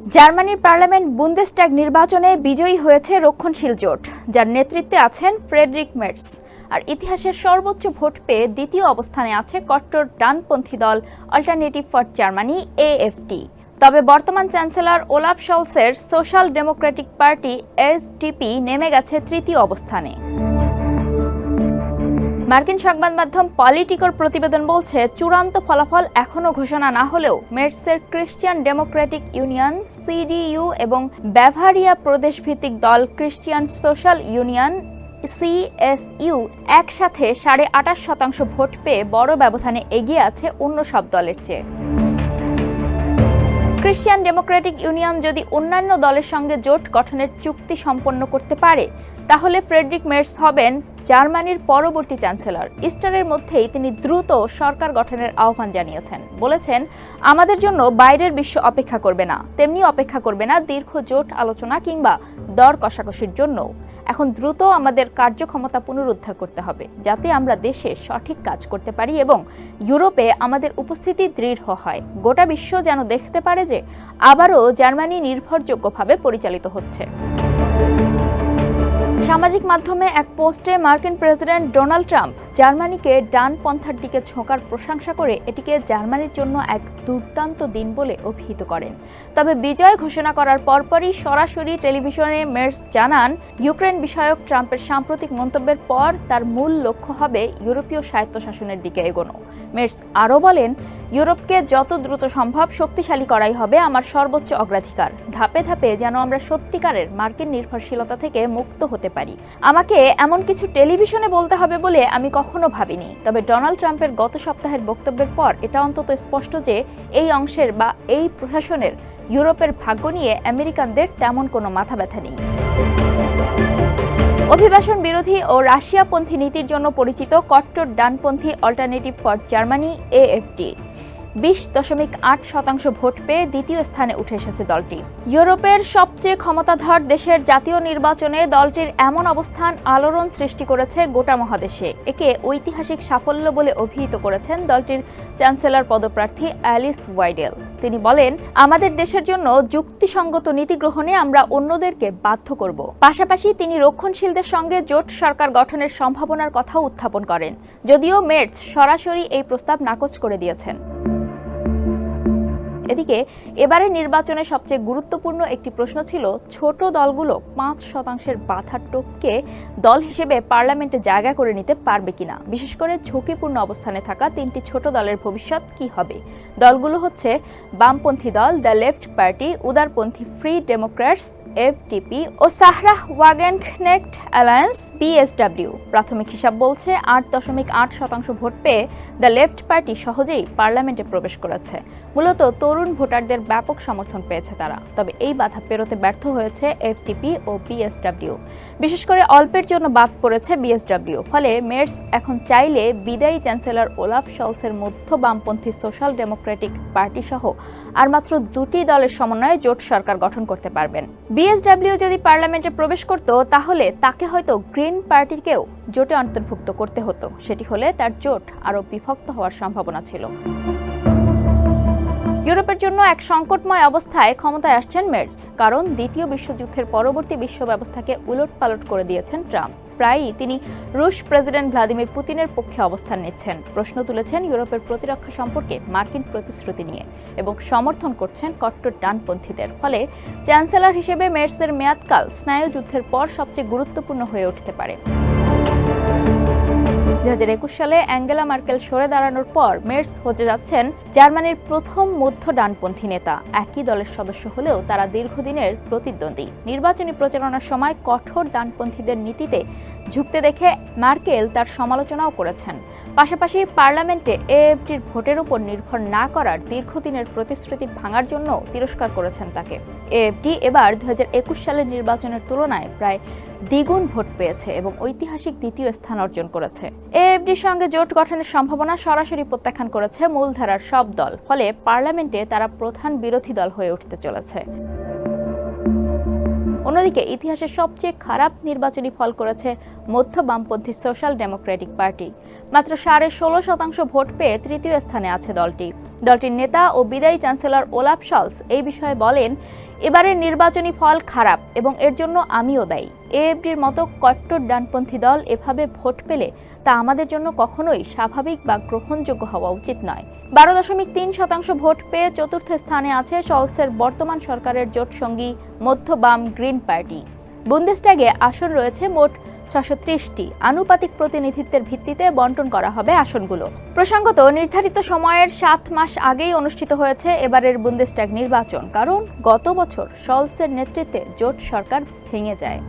জার্মানির পার্লামেন্ট বুন্দেস্ট্যাগ নির্বাচনে বিজয়ী হয়েছে রক্ষণশীল জোট, যার নেতৃত্বে আছেন ফ্রেডরিক মেটস আর ইতিহাসের সর্বোচ্চ ভোট পেয়ে দ্বিতীয় অবস্থানে আছে কট্টর ডানপন্থী দল অল্টারনেটিভ ফর জার্মানি এএফটি তবে বর্তমান চ্যান্সেলর ওলাফ শলসের সোশ্যাল ডেমোক্রেটিক পার্টি এসডিপি নেমে গেছে তৃতীয় অবস্থানে। মার্কিন সংবাদ মাধ্যম পলিটিকর প্রতিবেদন বলছে, চূড়ান্ত ফলাফল এখনও ঘোষণা না হলেও মেটসের ক্রিশ্চিয়ান ডেমোক্রেটিক ইউনিয়ন, সিডিইউ এবং ব্যাভারিয়া প্রদেশ ভিত্তিক দল ক্রিশ্চিয়ান সোশ্যাল ইউনিয়ন, সিএসইউ একসাথে সাড়ে আটাশ শতাংশ ভোট পেয়ে বড় ব্যবধানে এগিয়ে আছে অন্য সব দলের চেয়ে। ক্রিশ্চিয়ান ডেমোক্রেটিক ইউনিয়ন যদি অন্যান্য দলের সঙ্গে জোট গঠনের চুক্তি সম্পন্ন করতে পারে তাহলে ফ্রেডরিক মের্স হবেন জার্মানির পরবর্তী চ্যান্সেলর। ইস্টারের মধ্যেই তিনি দ্রুত সরকার গঠনের আহ্বান জানিয়েছেন। বলেছেন, আমাদের জন্য বাইরের বিশ্ব অপেক্ষা করবে না। তেমনি অপেক্ষা করবে না দীর্ঘ জোট আলোচনা কিংবা দর কষাকষির জন্য এখন দ্রুত আমাদের কার্যক্ষমতা পুনরুদ্ধার করতে হবে, যাতে আমরা দেশে সঠিক কাজ করতে পারি এবং ইউরোপে আমাদের উপস্থিতি দৃঢ় হয়। গোটা বিশ্ব যেন দেখতে পারে যে, আবারও জার্মানি নির্ভরযোগ্যভাবে পরিচালিত হচ্ছে। সামাজিক মাধ্যমে এক পোস্টে মার্কিন প্রেসিডেন্ট ডোনাল্ড ট্রাম্প জার্মানিকে ডান পন্থার দিকে ঝোঁকার প্রশংসা করে এটিকে জার্মানির জন্য এক দুর্দান্ত দিন বলে অভিহিত করেন। তবে বিজয় ঘোষণা করার পরপরই সরাসরি টেলিভিশনে মের্স জানান, ইউক্রেন বিষয়ক ট্রাম্পের সাম্প্রতিক মন্তব্যের পর তার মূল লক্ষ্য হবে ইউরোপীয় স্বায়ত্তশাসনের দিকে এগোনো। মের্স আরও বলেন, ইউরোপকে যত দ্রুত সম্ভব শক্তিশালী করাই হবে আমার সর্বোচ্চ অগ্রাধিকার। ধাপে ধাপে যেন আমরা সত্যিকারের মার্কিন নির্ভরশীলতা থেকে মুক্ত হতে পারি। আমাকে এমন কিছু টেলিভিশনে বলতে হবে বলে আমি কখনো ভাবিনি। তবে ডোনাল্ড ট্রাম্পের গত সপ্তাহের বক্তব্যের পর এটা অন্তত স্পষ্ট যে এই অংশের বা এই প্রশাসনের ইউরোপের ভাগ্য নিয়ে আমেরিকানদের তেমন কোনো মাথা ব্যথা নেই। অভিবাসন বিরোধী ও রাশিয়াপন্থী নীতির জন্য পরিচিত কট্টর ডানপন্থী অল্টারনেটিভ ফর জার্মানি, এএফটি। বিশ দশমিক আট শতাংশ ভোট পেয়ে দ্বিতীয় স্থানে উঠে এসেছে দলটি। ইউরোপের সবচেয়ে ক্ষমতাধর দেশের জাতীয় নির্বাচনে দলটির এমন অবস্থান আলোড়ন সৃষ্টি করেছে গোটা মহাদেশে। একে ঐতিহাসিক সাফল্য বলে অভিহিত করেছেন দলটির চ্যান্সেলর পদপ্রার্থী অ্যালিস ওয়াইডেল। তিনি বলেন, আমাদের দেশের জন্য যুক্তিসঙ্গত নীতি গ্রহণে আমরা অন্যদেরকে বাধ্য করব। পাশাপাশি তিনি রক্ষণশীলদের সঙ্গে জোট সরকার গঠনের সম্ভাবনার কথাও উত্থাপন করেন। যদিও মের্টস সরাসরি এই প্রস্তাব নাকচ করে দিয়েছেন। এদিকে, এবারের নির্বাচনে সবচেয়ে গুরুত্বপূর্ণ একটি প্রশ্ন ছিল, ছোট দলগুলো পাঁচ শতাংশের বাধার টোপকে দল হিসেবে পার্লামেন্টে জায়গা করে নিতে পারবে কিনা? বিশেষ করে ঝুঁকিপূর্ণ অবস্থানে থাকা তিনটি ছোট দলের ভবিষ্যৎ কি হবে? দলগুলো হচ্ছে বামপন্থী দল, দ্য লেফট পার্টি, উদারপন্থী ফ্রি ডেমোক্র্যাটস এফটিপি ও সাহরাহ ওয়াগেননেক্ট অ্যালায়েন্স বিএসডব্লিউ। প্রাথমিক হিসাব বলছে আট দশমিক আট শতাংশ ভোট পেয়ে দ্য লেফট পার্টি সহজেই পার্লামেন্টে প্রবেশ করেছে। মূলত তরুণ ভোটারদের ব্যাপক সমর্থন পেয়েছে তারা। তবে এই বাধা পেরোতে ব্যর্থ হয়েছে এফটিপি ও বিএসডব্লিউ। বিশেষ করে অল্পের জন্য বাদ পড়েছে বিএসডব্লিউ। ফলে মের্স এখন চাইলে বিদায়ী চ্যান্সেলর ওলাফ শলসের মধ্য বামপন্থী সোশ্যাল ডেমোক্রেটিক পার্টি সহ আর মাত্র দুটি দলের সমন্বয়ে জোট সরকার গঠন করতে পারবেন। বিএসডব্লিউ যদি পার্লামেন্টে প্রবেশ করত, তাহলে তাকে হয়তো গ্রিন পার্টিকেও জোটে অন্তর্ভুক্ত করতে হতো। সেটি হলে তার জোট আরও বিভক্ত হওয়ার সম্ভাবনা ছিল। ইউরোপের জন্য এক সংকটময় অবস্থায় ক্ষমতায় আসছেন মের্স কারণ দ্বিতীয় বিশ্বযুদ্ধের পরবর্তী বিশ্ব ব্যবস্থাকে উলটপালট করে দিয়েছেন ট্রাম্প। প্রায়ই তিনি রুশ প্রেসিডেন্ট ভ্লাদিমির পুতিনের পক্ষে অবস্থান নিচ্ছেন। প্রশ্ন তুলেছেন ইউরোপের প্রতিরক্ষা সম্পর্কে মার্কিন প্রতিশ্রুতি নিয়ে এবং সমর্থন করছেন কট্টর ডানপন্থীদের। ফলে চ্যান্সেলর হিসেবে মের্সের মেয়াদকাল স্নায়ুযুদ্ধের পর সবচেয়ে গুরুত্বপূর্ণ হয়ে উঠতে পারে। দুহাজার একুশ সালে অ্যাঙ্গেলা মার্কেল সরে দাঁড়ানোর পর মের্স হতে যাচ্ছেন জার্মানির প্রথম মধ্য ডানপন্থী নেতা। একই দলের সদস্য হলেও তারা দীর্ঘদিনের প্রতিদ্বন্দ্বী। নির্বাচনী প্রচারণার সময় কঠোর ডানপন্থীদের নীতিতে ঝুঁকতে দেখে মার্কেল তার সমালোচনাও করেছেন। পাশাপাশি পার্লামেন্টে এএফটির ভোটের উপর নির্ভর না করার দীর্ঘদিনের প্রতিশ্রুতি ভাঙার জন্য তিরস্কার করেছেন তাকে। এএফটি এবার দুই হাজার একুশ সালের নির্বাচনের তুলনায় প্রায় দ্বিগুণ ভোট পেয়েছে এবং ঐতিহাসিক দ্বিতীয় স্থান অর্জন করেছে। এএফডির সঙ্গে জোট গঠনের সম্ভাবনা সরাসরি প্রত্যাখ্যান করেছে মূলধারার সব দল, ফলে পার্লামেন্টে তারা প্রধান বিরোধী দল হয়ে উঠতে চলেছে। অন্যদিকে ইতিহাসের সবচেয়ে খারাপ নির্বাচনী ফল করেছে মধ্য বামপন্থী সোশ্যাল ডেমোক্রেটিক পার্টি। মাত্র সাড়ে ষোলো শতাংশ ভোট পেয়ে তৃতীয় স্থানে আছে দলটি। দলটির নেতা ও বিদায়ী চ্যান্সেলর ওলাফ শলস এই বিষয়ে বলেন, এবারের নির্বাচনী ফল খারাপ এবং এর জন্য আমিও দায়ী। এএফডির মতো কট্টর ডানপন্থী দল এভাবে ভোট পেলে তা আমাদের জন্য কখনোই স্বাভাবিক বা গ্রহণযোগ্য হওয়া উচিত নয়। বারো দশমিক তিন শতাংশ ভোট পেয়ে চতুর্থ স্থানে আছে শলসের বর্তমান সরকারের জোট সঙ্গী মধ্য বাম গ্রিন পার্টি। বুন্দেসট্যাগে আসন রয়েছে মোট ছশো ত্রিশটি আনুপাতিক প্রতিনিধিত্বের ভিত্তিতে বন্টন করা হবে আসনগুলো। প্রসঙ্গত, নির্ধারিত সময়ের সাত মাস আগেই অনুষ্ঠিত হয়েছে এবারের বুন্দেসট্যাগ নির্বাচন। কারণ গত বছর শলসের নেতৃত্বে জোট সরকার ভেঙে যায়।